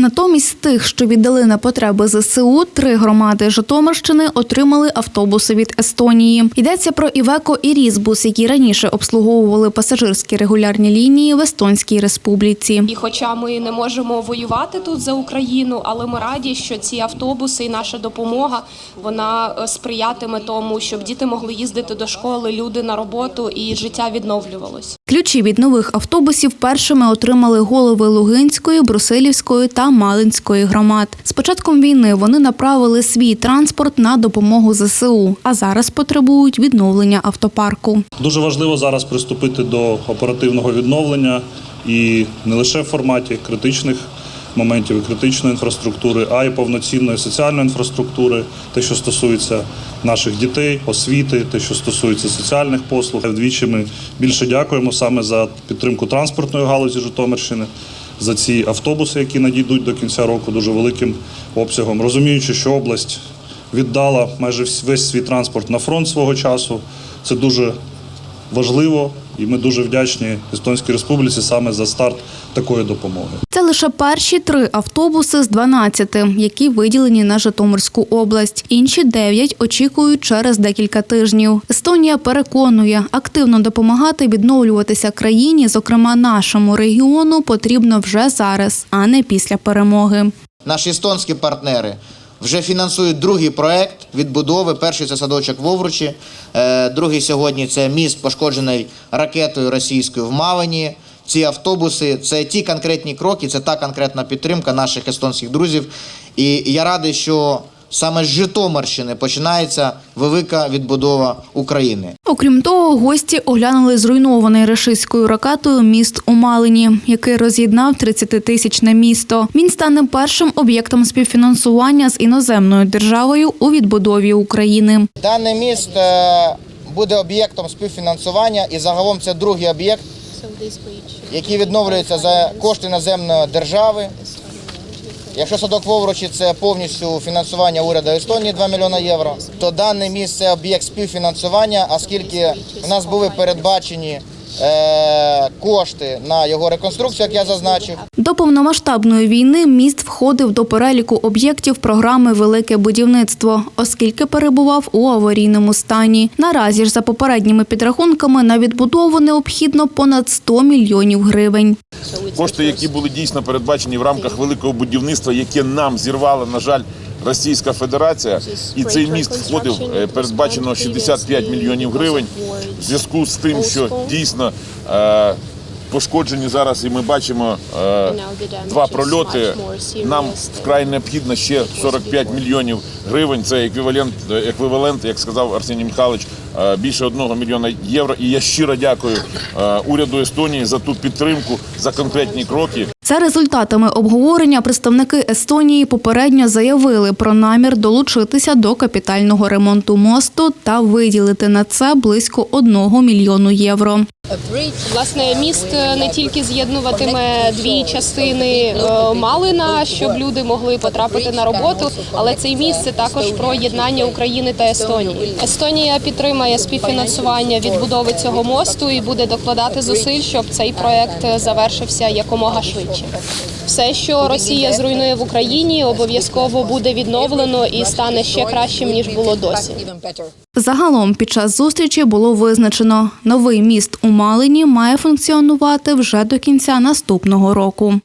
Натомість з тих, що віддали на потреби ЗСУ, три громади Житомирщини отримали автобуси від Естонії. Йдеться про Івеко і Різбус, які раніше обслуговували пасажирські регулярні лінії в Естонській республіці. І хоча ми не можемо воювати тут за Україну, але ми раді, що ці автобуси і наша допомога вона е, сприятиме тому, щоб діти могли їздити до школи, люди на роботу і життя відновлювалось. Ключі від нових автобусів першими отримали голови Лугинської, Брусилівської та Малинської громад. З початком війни вони направили свій транспорт на допомогу ЗСУ, а зараз потребують відновлення автопарку. Дуже важливо зараз приступити до оперативного відновлення і не лише в форматі критичних моментів і критичної інфраструктури, а й повноцінної соціальної інфраструктури, те, що стосується наших дітей, освіти, те, що стосується соціальних послуг. Вдвічі ми більше дякуємо саме за підтримку транспортної галузі Житомирщини. За ці автобуси, які надійдуть до кінця року, дуже великим обсягом, розуміючи, що область віддала майже весь свій транспорт на фронт свого часу. Це дуже важливо, і ми дуже вдячні Естонській Республіці саме за старт такої допомоги. Це лише перші три автобуси з 12, які виділені на Житомирську область. Інші дев'ять очікують через декілька тижнів. Естонія переконує, активно допомагати відновлюватися країні, зокрема нашому регіону, потрібно вже зараз, а не після перемоги. Наші естонські партнери вже фінансують другий проект відбудови. Перший це садочок в Овручі, е, другий сьогодні це міст, пошкоджений ракетою російською в Малині. Ці автобуси це ті конкретні кроки, це та конкретна підтримка наших естонських друзів. І я радий, що саме з Житомирщини починається велика відбудова України. Окрім того, гості оглянули зруйнований рашистською ракетою міст у Малині, який роз'єднав 30-тисячне місто. Він стане першим об'єктом співфінансування з іноземною державою у відбудові України. Даний міст е, буде об'єктом співфінансування, і загалом це другий об'єкт, який відновлюється за кошти іноземної держави. Якщо садок Вовручі це повністю фінансування уряду Естонії 2 мільйони євро, то даний місце об'єкт співфінансування, оскільки в нас були передбачені кошти на його реконструкцію, як я зазначив. До повномасштабної війни міст входив до переліку об'єктів програми Велике будівництво, оскільки перебував у аварійному стані. Наразі ж за попередніми підрахунками на відбудову необхідно понад 100 мільйонів гривень. Кошти, які були дійсно передбачені в рамках великого будівництва, яке нам зірвала, на жаль, Російська Федерація, і цей міст входив е, передбачено 65 мільйонів гривень. В зв'язку з тим, що дійсно е, пошкоджені зараз, і ми бачимо е, два прольоти. Нам вкрай необхідно ще 45 мільйонів гривень. Це еквівалент, еквівалент, як сказав Арсеній Михайлович, більше одного мільйона євро. І я щиро дякую е, уряду Естонії за ту підтримку, за конкретні кроки. За результатами обговорення представники Естонії попередньо заявили про намір долучитися до капітального ремонту мосту та виділити на це близько 1 мільйону євро. Власне, міст е, не тільки з'єднуватиме дві частини е, Малина, щоб люди могли потрапити на роботу, але цей міст це також про єднання України та Естонії. Естонія підтримає співфінансування відбудови цього мосту і буде докладати зусиль, щоб цей проект завершився якомога швидше. Все, що Росія зруйнує в Україні, обов'язково буде відновлено і стане ще кращим ніж було досі. Загалом під час зустрічі було визначено, новий міст у Малині має функціонувати вже до кінця наступного року.